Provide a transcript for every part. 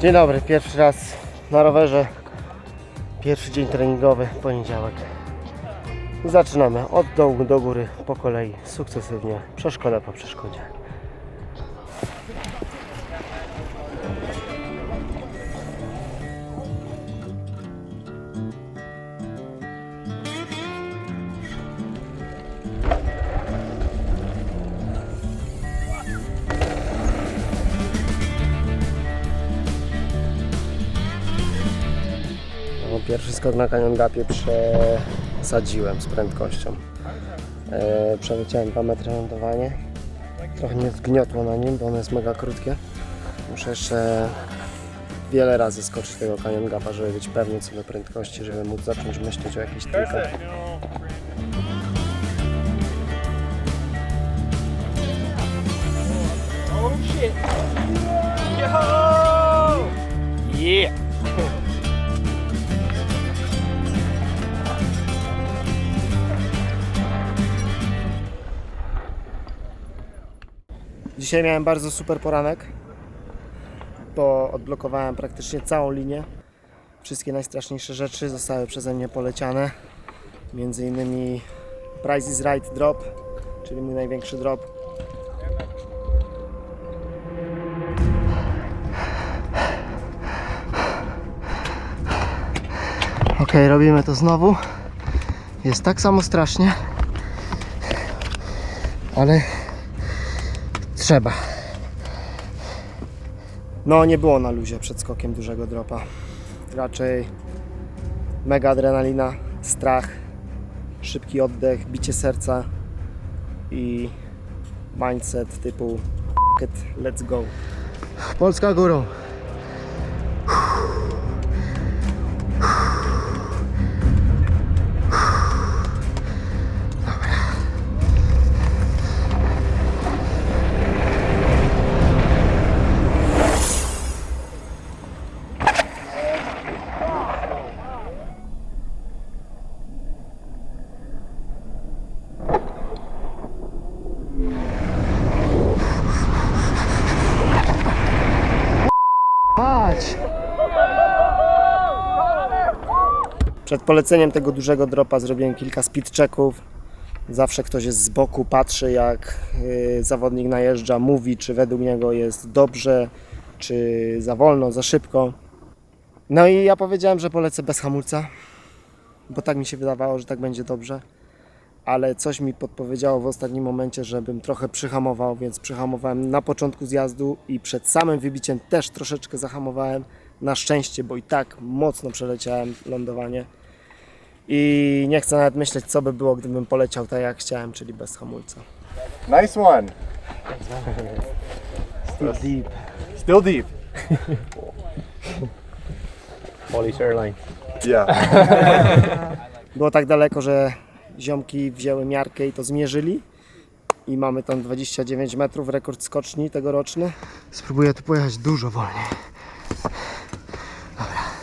Dzień dobry, pierwszy raz na rowerze. Pierwszy dzień treningowy, poniedziałek. Zaczynamy od dołu do góry, po kolei, sukcesywnie, przeszkoda po przeszkodzie. Pierwszy skok na Canyon Gapie przesadziłem z prędkością. E, przeleciałem 2 metry lądowanie. Trochę mnie zgniotło na nim, bo ono jest mega krótkie. Muszę jeszcze wiele razy skoczyć tego Canyon Gapa, żeby być pewny co do prędkości, żeby móc zacząć myśleć o jakichś trikach. Dzisiaj miałem bardzo super poranek, bo odblokowałem praktycznie całą linię. Wszystkie najstraszniejsze rzeczy zostały przeze mnie poleciane. Między innymi Price is Right Drop, czyli mój największy drop. Ok, robimy to znowu. Jest tak samo strasznie, ale trzeba. No, nie było na luzie przed skokiem dużego dropa. Raczej mega adrenalina, strach, szybki oddech, bicie serca i mindset typu "F- it, let's go. Polska górą. Przed poleceniem tego dużego dropa zrobiłem kilka speed checków. Zawsze ktoś jest z boku, patrzy jak y, zawodnik najeżdża, mówi czy według niego jest dobrze, czy za wolno, za szybko. No i ja powiedziałem, że polecę bez hamulca, bo tak mi się wydawało, że tak będzie dobrze. Ale coś mi podpowiedziało w ostatnim momencie, żebym trochę przyhamował, więc przyhamowałem na początku zjazdu i przed samym wybiciem też troszeczkę zahamowałem. Na szczęście, bo i tak mocno przeleciałem lądowanie. I nie chcę nawet myśleć, co by było, gdybym poleciał tak jak chciałem, czyli bez hamulca. Nice one. Still deep. Still deep. Polish Airlines. Yeah. Było tak daleko, że ziomki wzięły miarkę i to zmierzyli. I mamy tam 29 metrów, rekord skoczni tegoroczny. Spróbuję tu pojechać dużo wolniej. Dobra.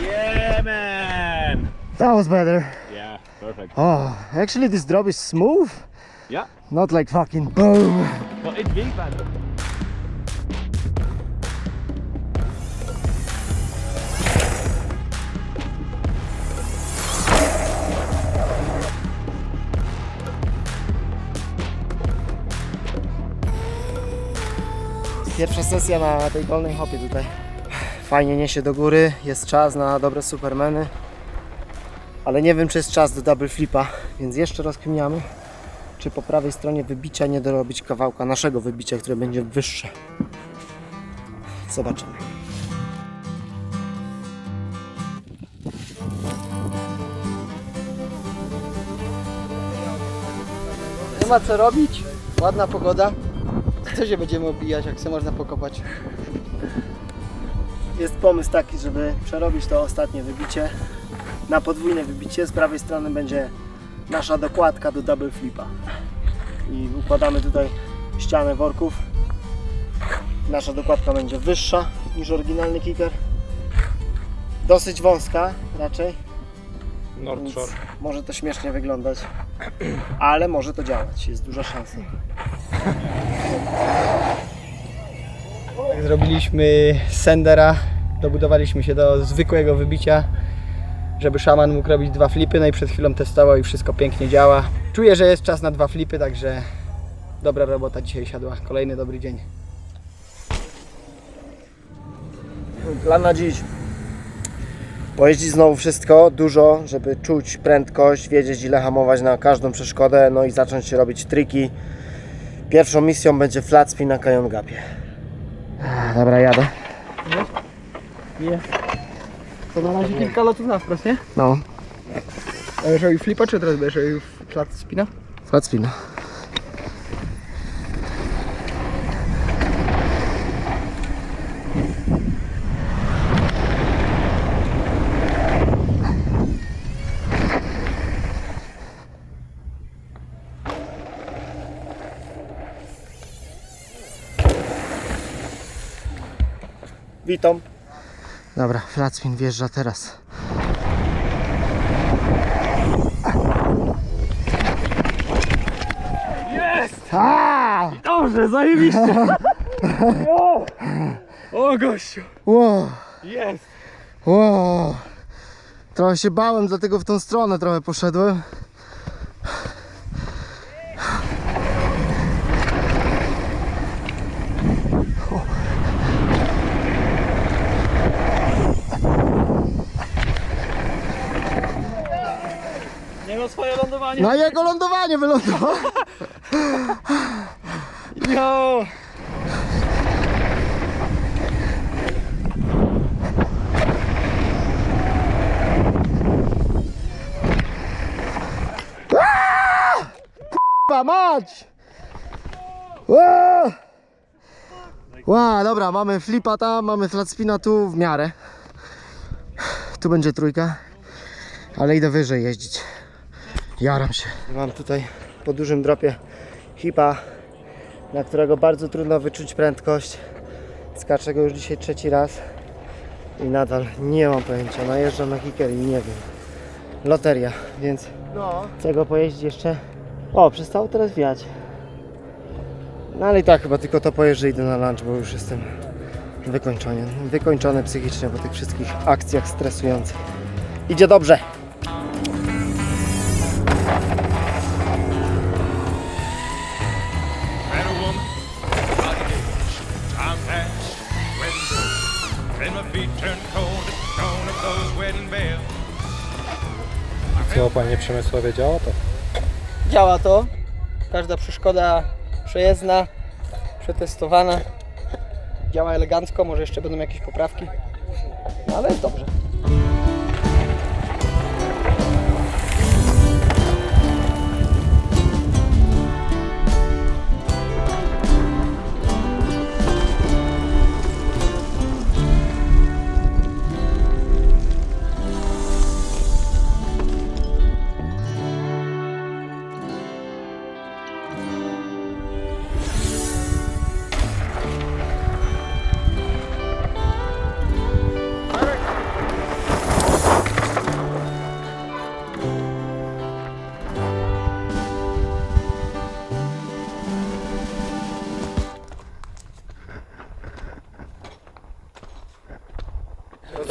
Yeah, man. That was better. Yeah, perfect. Oh, actually this drop is smooth. Yeah, Not like fucking boom. but it's big, man. Pierwsza sesja na tej dolnej hopie tutaj. Fajnie niesie do góry, jest czas na dobre supermeny. Ale nie wiem czy jest czas do double flipa, więc jeszcze rozkminiamy, czy po prawej stronie wybicia nie dorobić kawałka naszego wybicia, które będzie wyższe. Zobaczymy. Nie ma co robić, ładna pogoda. Co się będziemy obijać, jak se można pokopać? Jest pomysł taki, żeby przerobić to ostatnie wybicie na podwójne wybicie. Z prawej strony będzie nasza dokładka do double flipa. I układamy tutaj ścianę worków. Nasza dokładka będzie wyższa niż oryginalny kicker. Dosyć wąska raczej. North Shore. może to śmiesznie wyglądać, ale może to działać. Jest duża szansa. Zrobiliśmy sendera, dobudowaliśmy się do zwykłego wybicia, żeby szaman mógł robić dwa flipy, no i przed chwilą testował i wszystko pięknie działa. Czuję, że jest czas na dwa flipy, także dobra robota dzisiaj siadła. Kolejny dobry dzień. Plan na dziś. Pojeździć znowu wszystko, dużo, żeby czuć prędkość, wiedzieć ile hamować na każdą przeszkodę, no i zacząć się robić triki. Pierwszą misją będzie flat spin na Canyon Gapie. Dobra, jadę. To na razie kilka lotów na wprost, nie? No, Będziesz robił flipa, czy teraz będziesz robił flat spina? flat spin. Witam. Dobra, flat spin wjeżdża teraz. Dobrze, zajebiście! o! o gościu! Wow, Jest! wow. Trochę się bałem, dlatego w tą stronę trochę poszedłem. Nie swoje lądowanie! Na jego lądowanie wylądował. Jo! Kurwa mać! Ła! Ła, dobra, mamy flipa tam, mamy flat spina tu w miarę. Tu będzie trójka, ale idę wyżej jeździć. Jaram się. Mam tutaj po dużym dropie hipa, na którego bardzo trudno wyczuć prędkość. Skaczę go już dzisiaj trzeci raz i nadal nie mam pojęcia. Najeżdżam na kicker i nie wiem. Loteria, więc Czego pojeździć jeszcze? O, przestało teraz wiać. No ale i tak chyba tylko to pojeżdżę i idę na lunch, bo już jestem wykończony. Wykończony psychicznie po tych wszystkich akcjach stresujących. Idzie dobrze. Co, panie Przemysławie, działa to? Działa to. Każda przeszkoda przejezdna, przetestowana. Działa elegancko, może jeszcze będą jakieś poprawki. No, ale jest dobrze.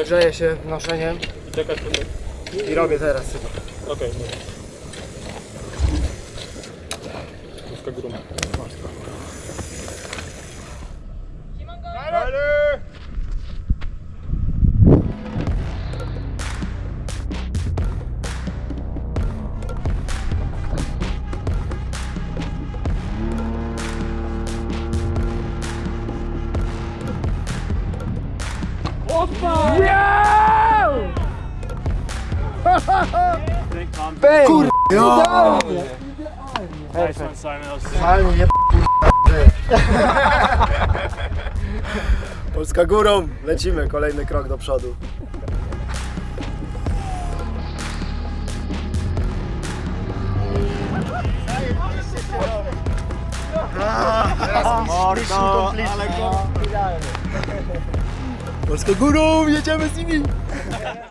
Grzeję się noszeniem I czekać tutaj. i robię teraz chyba. Okej, okay, Polska gruma. Bang! Kur... Jo! Idealnie! Nice one, Simon. That Polska górą, lecimy, kolejny krok do przodu. Polska górą, jedziemy z nimi!